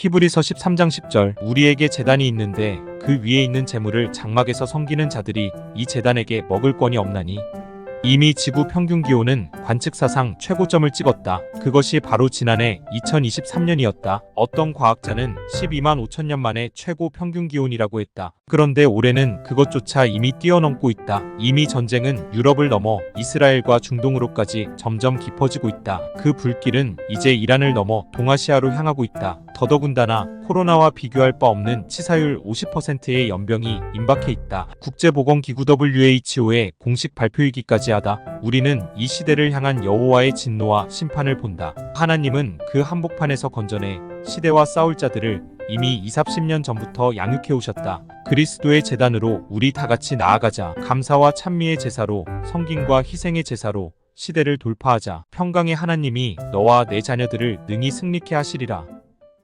히브리서 13장 10절. 우리에게 재단이 있는데 그 위에 있는 재물을 장막에서 섬기는 자들이 이 재단에게 먹을 권이 없나니. 이미 지구 평균 기온은 관측 사상 최고점을 찍었다. 그것이 바로 지난해 2023년이었다. 어떤 과학자는 12만 5천 년 만에 최고 평균 기온이라고 했다. 그런데 올해는 그것조차 이미 뛰어넘고 있다. 이미 전쟁은 유럽을 넘어 이스라엘과 중동으로까지 점점 깊어지고 있다. 그 불길은 이제 이란을 넘어 동아시아로 향하고 있다. 더더군다나 코로나와 비교할 바 없는 치사율 50%의 연병이 임박해 있다. 국제보건기구 WHO의 공식 발표이기까지 하다. 우리는 이 시대를 향한 여호와의 진노와 심판을 본다. 하나님은 그 한복판에서 건져내 시대와 싸울 자들을 이미 2, 30년 전부터 양육해 오셨다. 그리스도의 재단으로 우리 다 같이 나아가자. 감사와 찬미의 제사로 성김과 희생의 제사로 시대를 돌파하자. 평강의 하나님이 너와 내 자녀들을 능히 승리케 하시리라.